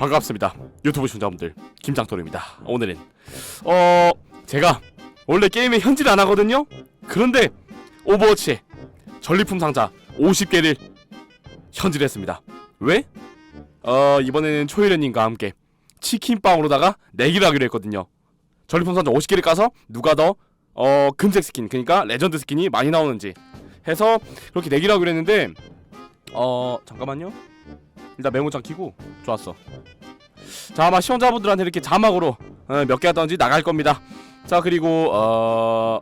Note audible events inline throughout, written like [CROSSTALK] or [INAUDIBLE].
반갑습니다. 유튜브 시청자분들 김장토르입니다. 오늘은 어 제가 원래 게임에 현질 안 하거든요. 그런데 오버워치에 전리품 상자 50개를 현질했습니다. 왜? 어 이번에는 초일현님과 함께 치킨빵으로다가 내기를 하기로 했거든요. 전리품 상자 50개를 까서 누가 더 어 금색 스킨 그러니까 레전드 스킨이 많이 나오는지 해서 그렇게 내기를 하기로 했는데 어 잠깐만요. 일단 메모장 키고 좋았어. 자 아마 시청자분들한테 이렇게 자막으로 어, 몇개 하던지 나갈 겁니다. 자 그리고 어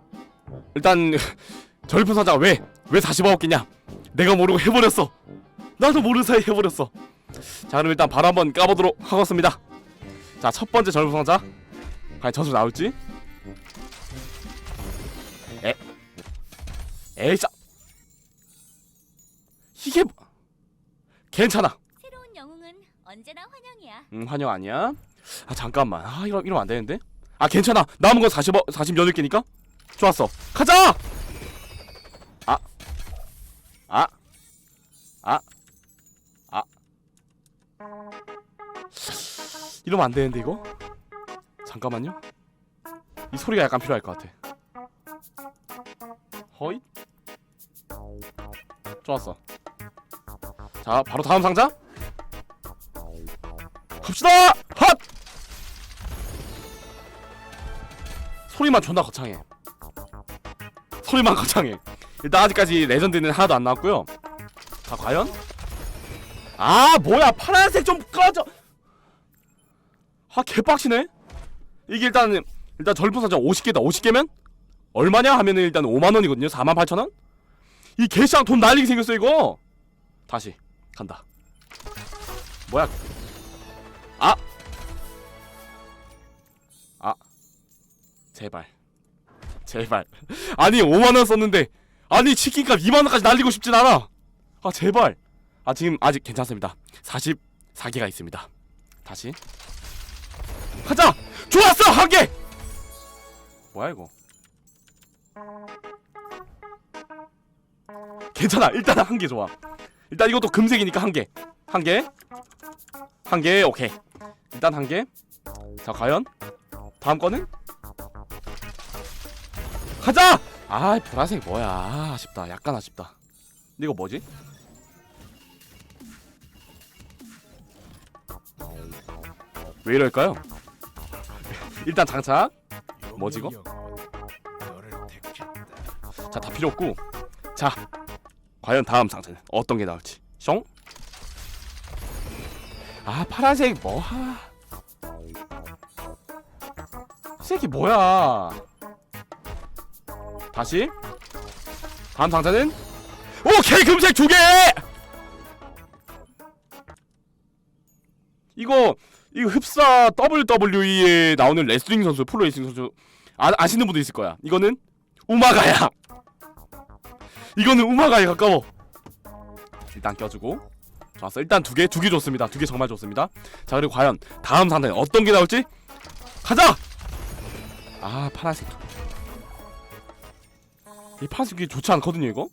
일단 [LAUGHS] 전리품 사자가 왜왜 40억 개냐? 내가 모르고 해버렸어. 나도 모르는 사이 해버렸어. 자 그럼 일단 바로 한번 까보도록 하겠습니다. 자 첫 번째 전리품 상자 과연 저수 나올지? 에 에이자 이게 뭐- 괜찮아. 새로운 영웅은 언제나 환영이야. 음 환영 아니야? 아 잠깐만. 아 이러, 이러면 안 되는데? 아 괜찮아. 남은 건 40, 48개니까? 좋았어. 가자! 아. 아, 아, 아. 이러면 안 되는데 이거? 잠깐만요. 이 소리가 약간 필요할 것 같아. 허이. 좋았어 자 바로 다음 상자 갑시다! 핫! 소리만 존나 거창해. 소리만 거창해. 일단 아직까지 레전드는 하나도 안 나왔고요. 자, 과연? 아, 뭐야. 파란색 좀 꺼져. 아, 개빡치네. 이게 일단 일단 절부사자 50개다. 50개면 얼마냐 하면은 일단 5만 원이거든요. 4만 8천 원? 이 개쌍 돈 날리게 생겼어, 이거. 다시 간다. 뭐야? 아! 아. 제발. 제발. [LAUGHS] 아니 5만원 썼는데. 아니 치킨값 2만원까지 날리고 싶진 않아. 아 제발. 아 지금 아직 괜찮습니다. 44개가 있습니다. 다시. 가자! 좋았어! 한 개! 뭐야 이거? 괜찮아. 일단 한개 좋아 일단 이것도 금색이니까 한 개 한 개 한 개 오케이 일단 한 개. 자 과연 다음 거는 가자. 아 보라색 뭐야 아, 아쉽다 약간 아쉽다. 근데 이거 뭐지? 왜 이럴까요? [LAUGHS] 일단 장착. 뭐지, 이거? 자 다 필요 없고 자 과연 다음 장착은 어떤 게 나올지. 숑. 아 파란색 뭐하? 이 새끼 뭐야? 다시. 다음 상자는? 오케이 금색 두개! 이거 이거 흡사 WWE에 나오는 레슬링 선수 프로 레슬링 선수. 아, 아시는 분도 있을 거야. 이거는 우마가야 이거는 우마가에 가까워. 일단 껴주고. 좋았어. 일단 두 개 두 개 좋습니다. 두 개 정말 좋습니다. 자 그리고 과연 다음 상자에 어떤 게 나올지? 가자! 아 파란색. 이 파란색이 좋지 않거든요 이거?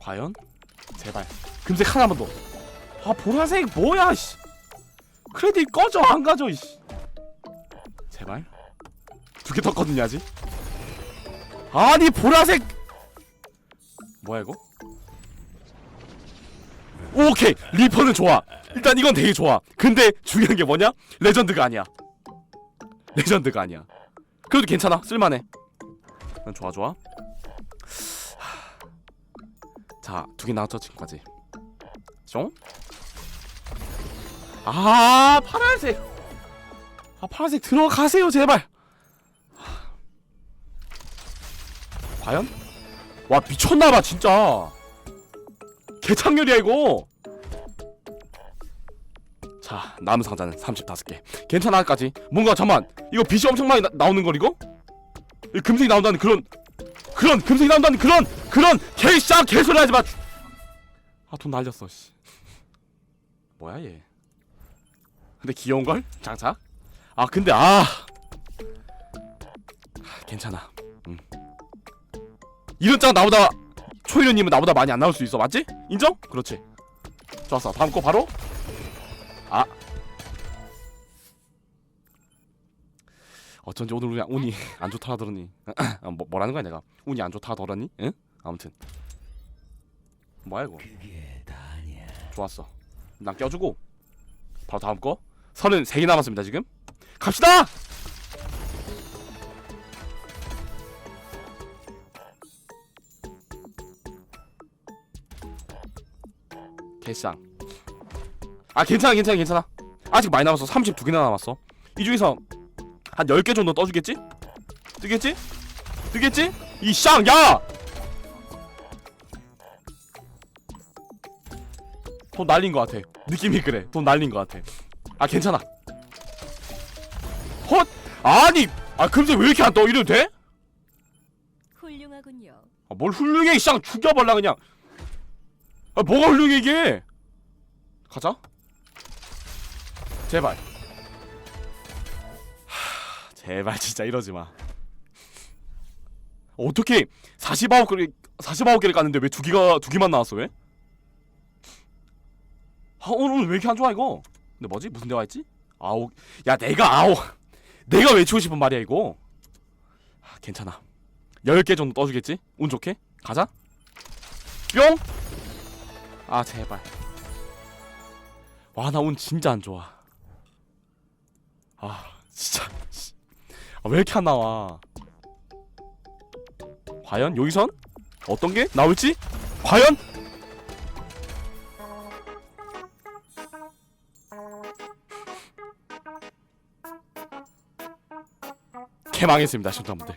과연? 제발. 금색 하나만 더아 보라색 뭐야 씨. 크레딧 꺼져 안 가져 이씨. 제발. 두 개 떴거든요 아직 아니 보라색! 뭐야 이거? 오케이! 리퍼는 좋아. 일단 이건 되게 좋아. 근데 중요한 게 뭐냐? 레전드가 아니야. 레전드가 아니야. 그래도 괜찮아. 쓸만해. 난 좋아 좋아. 자 두 개 나왔죠 지금까지. 숑? 아 파란색! 아 파란색 들어가세요 제발 과연? 와 미쳤나봐 진짜 개창렬이야 이거 자 남은 상자는 35개 괜찮아까지 뭔가 잠만 이거 빛이 엄청 많이 나, 나오는 걸 이거? 이 금색이 나온다는 그런 그런 금색이 나온다는 그런 그런 개쌍 개소리 하지 마. 아 돈 날렸어 씨. 뭐야 얘. 근데 귀여운 걸 장착. 아 근데 아 괜찮아. 음. 이런 짱 나보다 초이르님은 나보다 많이 안 나올 수 있어. 맞지? 인정? 그렇지. 좋았어. 다음 거 바로? 아. 어쩐지 오늘 그냥 운이 [LAUGHS] 안 좋다 하더니. [CLEARS THROAT] 아, 뭐, 뭐라는 거야 내가? 운이 안 좋다 하더니? 응? 아무튼. 뭐야 이거? 좋았어. 난 껴주고. 바로 다음 거? 선은 3개 남았습니다 지금. 갑시다 개쌍 아 괜찮아 괜찮아 괜찮아 아직 많이 남았어 32개나 남았어 이 중에서 한 10개 정도 떠주겠지? 뜨겠지? 뜨겠지? 이 쌍 야! 돈 날린 것 같아 느낌이 그래 돈 날린 것 같아 아 괜찮아 헛! 아니 아 금세 왜 이렇게 안 떠 이래도 돼? 훌륭하군요. 아, 뭘 훌륭해 이쌍 죽여버려 그냥 아 뭐가 훌륭해 이게 가자 제발 하, 제발 진짜 이러지마 어떻게 49개를 49개를 깠는데 왜두 개가 두 개만 나왔어 왜? 아 오늘, 오늘 왜 이렇게 안 좋아 이거 근데 뭐지 무슨 대화 했지? 아홉 야 내가 아홉 내가 외치고 싶은 말이야 이거 아, 괜찮아 10개 정도 떠주겠지? 운 좋게? 가자 뿅! 아 제발 와 나 운 진짜 안 좋아 아 진짜 씨. 아, 왜 이렇게 안 나와 과연 여기선 어떤 게 나올지? 과연? 개망했습니다 시청자분들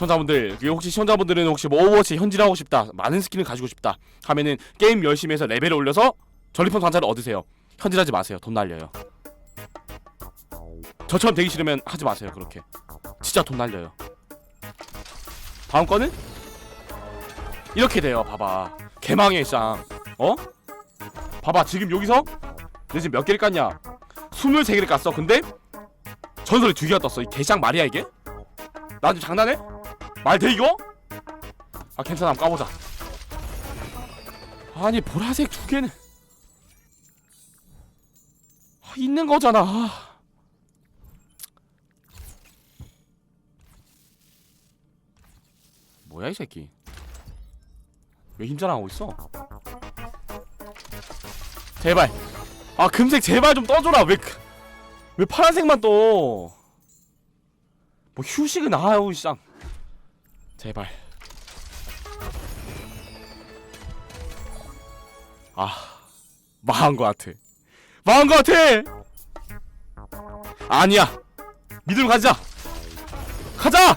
시청자분들 그 혹시 시청자분들은 혹시 뭐 오버워치 현질하고 싶다 많은 스킨을 가지고 싶다 하면은 게임 열심히 해서 레벨을 올려서 전리품 상자를 얻으세요. 현질하지 마세요. 돈 날려요. 저처럼 되기 싫으면 하지 마세요 그렇게. 진짜 돈 날려요. 다음 거는? 이렇게 돼요 봐봐. 개망의 쌍. 어? 봐봐 지금 여기서 내 지금 몇 개를 깠냐? 23개를 깠어. 근데 전설이 두 개가 떴어. 이 개쌍 말이야 이게? 나한테 장난해? 말 돼 이거? 아 괜찮아 한번 까보자. 아니 보라색 두 개는. 아, 있는 거잖아. 아. 뭐야 이 새끼. 왜 힘자랑하고 있어? 제발. 아 금색 제발 좀 떠줘라. 왜, 그- 왜 파란색만 떠? 뭐 휴식은 아유 쌍 제발. 아 망한 것 같아. 망한 것 같아! 아니야. 믿음 가자. 가자!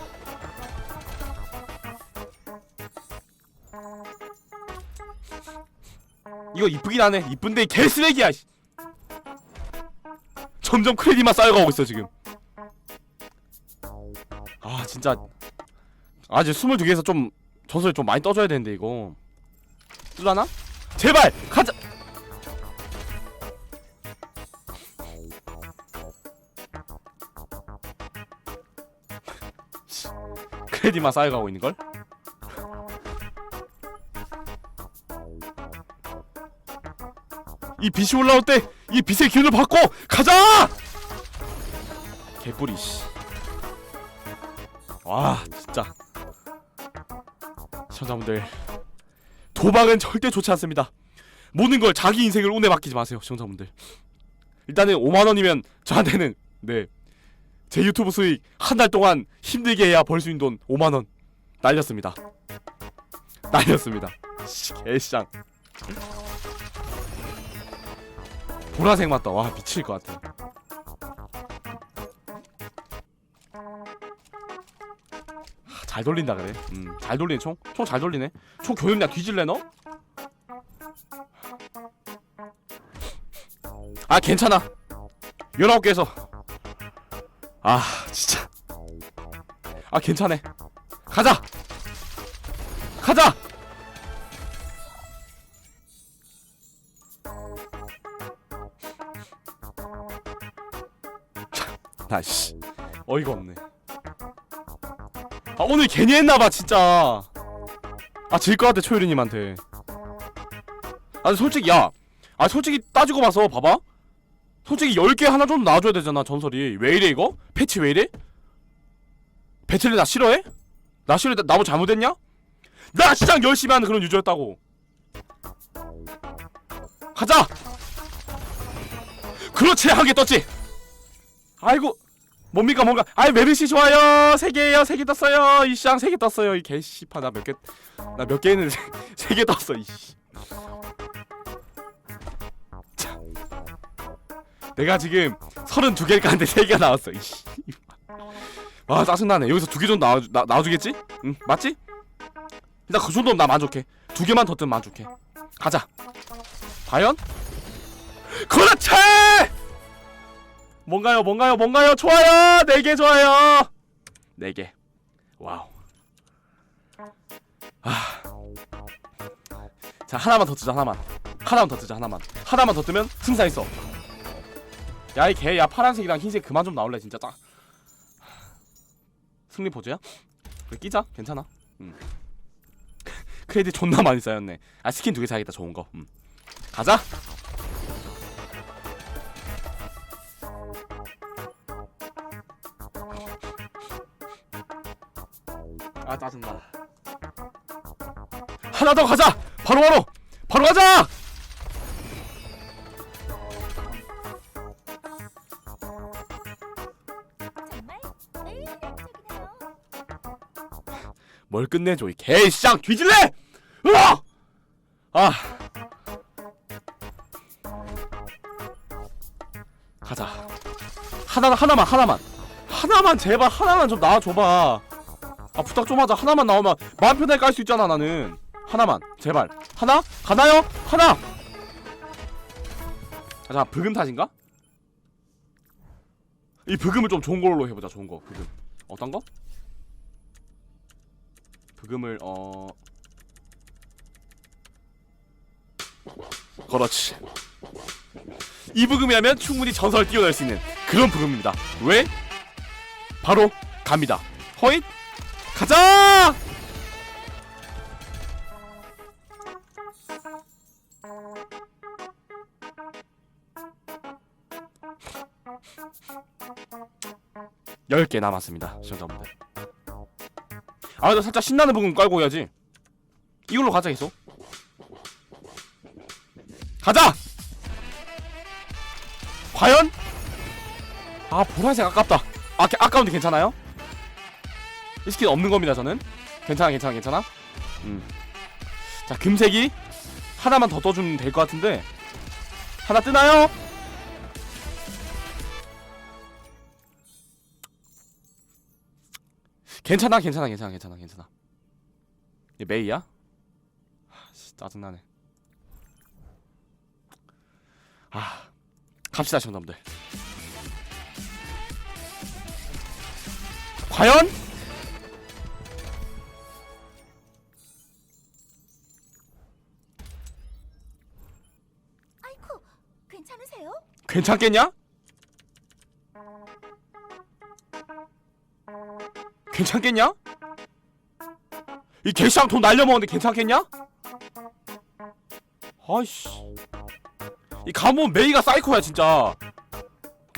이거 이쁘긴 하네. 이쁜데 이 개쓰레기야 씨. 점점 크레딧만 쌓여가고 있어 지금. 아 진짜 아직 22개에서 좀 전설이 좀 많이 떠줘야 되는데 이거 뜰라나? 제발 가자 [LAUGHS] 크레딧만 쌓여가고 있는걸? 이 빛이 올라올 때 이 빛의 기운을 받고 가자! 개뿌리 씨. 와 진짜 시청자분들 도박은 절대 좋지 않습니다. 모든 걸 자기 인생을 운에 맡기지 마세요, 시청자분들. 일단은 5만 원이면 저한테는 네. 제 유튜브 수익 한 달 동안 힘들게 해야 벌 수 있는 돈 5만 원 날렸습니다. 날렸습니다. 씨, 개쌍. 보라색 맞다. 와 미칠 것 같아. 잘 돌린다 그래. 음, 잘 돌리네 총. 총 잘 돌리네. 총 교육량 뒤질래 너? 아 괜찮아. 19개에서 아 진짜 아 괜찮아. 가자. 가자. 아씨 어이가 없네. 아 오늘 괜히 했나봐 진짜. 아 질 것 같아 초유리님한테. 아니 솔직히 야, 아 솔직히 따지고 봐서 봐봐. 솔직히 10개 하나 좀 나와줘야 되잖아 전설이 왜 이래 이거? 패치 왜 이래? 배틀리 나 싫어해? 나 싫어해? 나, 나뭐 잘못했냐? 나 시장 열심히 하는 그런 유저였다고 가자! 그렇지 한 개 떴지 아이고 뭡니까 뭔가? 아이 메르시 좋아요. 세 개예요. 세 개 떴어요. 이 시장 세개 떴어요. 이 개씨파 나 몇 개 나 몇 개 했는데 [LAUGHS] 세 개 떴어 이씨. 자. 내가 지금 32개를 깠는데 3개가 나왔어 이씨. 아 짜증나네. 여기서 두 개 정도 나와, 나, 나와주겠지? 응 맞지? 일단 그 정도면 나 만족해. 두 개만 더 뜨면 만족해. 가자. 과연? 그렇지! 뭔가요 뭔가요 뭔가요? 좋아요! 4개 좋아요! 4개. 와우. 아. 자 하나만 더 뜨자 하나만. 하나만 더 뜨자 하나만. 하나만 더 뜨면 승산 있어. 야 이 개 야 파란색이랑 흰색 그만 좀 나올래 진짜. 딱 승리 보조야? 그래 끼자 괜찮아. 음. [LAUGHS] 크레딧 존나 많이 쌓였네. 아 스킨 두 개 사야겠다 좋은 거. 음. 가자 짜증나. 하나 더 가자! 바로 바로! 바로 가자! 정말. 뭘 끝내줘 이 개쌍 뒤질래? 으아! 아! 가자. 하나 하나만 하나만. 하나만 제발 하나만 좀 나와줘봐 아 부탁 좀 하자. 하나만 나오면 마음 편하게 깔 수 있잖아 나는. 하나만. 제발. 하나? 가나요? 하나! 자 브금 탓인가? 이 브금을 좀 좋은 걸로 해보자 좋은 거. 브금. 어떤 거? 브금을 어. 그렇지. 이 브금이라면 충분히 전설을 뛰어날 수 있는 그런 브금입니다. 왜? 바로 갑니다. 허잇 가자 열 개 남았습니다 시청자분들 아, 나 살짝 신나는 부분 깔고 해야지. 이걸로 가자 계속. 가자. 과연? 아 보라색 아깝다. 아 게- 아까운데 괜찮아요? 이 스킨 없는 겁니다 저는. 괜찮아 괜찮아 괜찮아. 음. 자 금색이 하나만 더 떠주면 될 것 같은데 하나 뜨나요? 괜찮아 괜찮아 괜찮아 괜찮아 괜찮아 얘 메이야? 하, 씨, 짜증나네 아 갑시다 시청자분들 과연? 괜찮겠냐? 괜찮겠냐? 이 개쌍 돈 날려먹었는데 괜찮겠냐? 아이씨 이 가문 메이가 사이코야 진짜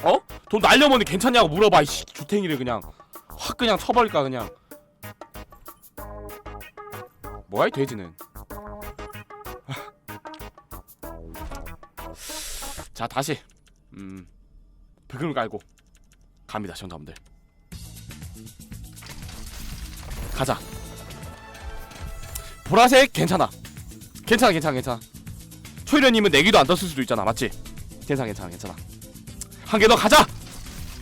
어? 돈 날려먹는데 괜찮냐고 물어봐 이씨 주탱이를 그냥 확 그냥 쳐버릴까 그냥 뭐야 이 돼지는 자 다시 음. 브금을 깔고 갑니다 시청자분들. 가자. 보라색 괜찮아. 괜찮아 괜찮아 괜찮아. 초이련님은 내기도 안 떴을 수도 있잖아 맞지? 괜찮아 괜찮아 괜찮아. 한 개 더 가자!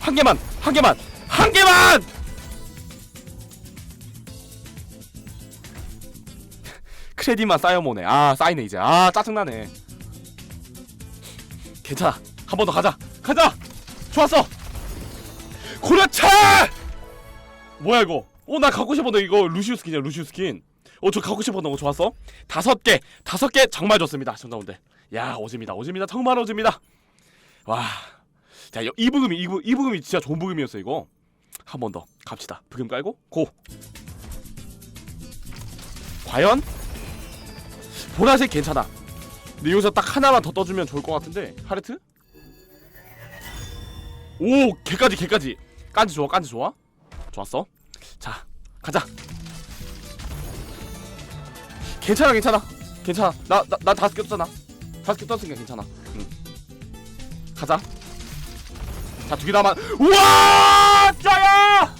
한 개만 한 개만 한 개만! [LAUGHS] 크레딧만 쌓여모네. 아 쌓이네 이제. 아 짜증나네. 괜찮아 한 번 더 가자. 가자! 좋았어! 그렇지 뭐야 이거? 어나 갖고 싶었는데 이거 루시우 스킨이야 루시우 스킨. 어 저 갖고 싶었던 거 좋았어? 다섯 개 다섯 개 정말 좋습니다 시청자분들 야 오집니다 오집니다 정말 오집니다. 와자 이 부금이 이, 부, 이 부금이 진짜 좋은 부금이었어 이거. 한 번 더 갑시다. 부금 깔고 고! 과연? 보라색 괜찮아. 근데 여기서 딱 하나만 더 떠주면 좋을 것 같은데 하르트? 오 개까지 개까지. 깐지 좋아 깐지 좋아. 좋았어. 자 가자. 괜찮아 괜찮아. 괜찮아. 나 나 나 다섯 개 떴잖아. 다섯 개 떴으니까 괜찮아. 응. 가자. 자 두 개 남아 우와! 짜야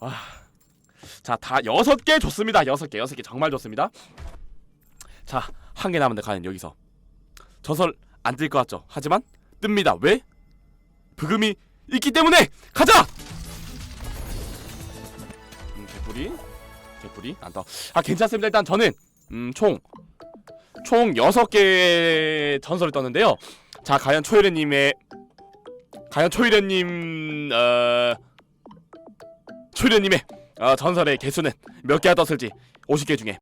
아자다 여섯 개 좋습니다. 여섯 개 여섯 개 정말 좋습니다. 자 한 개 남은데 과연 여기서. 전설 안 뜰 것 같죠? 하지만 뜹니다. 왜 브금이 있기 때문에 가자! 음 개뿌리 개뿌리 안떠 아 괜찮습니다. 일단 저는 음총총 여섯 개의 전설을 떴는데요. 자 과연 초이레님의 과연 초이레님 어 초이레님의 어, 전설의 개수는 몇 개가 떴을지 50개 중에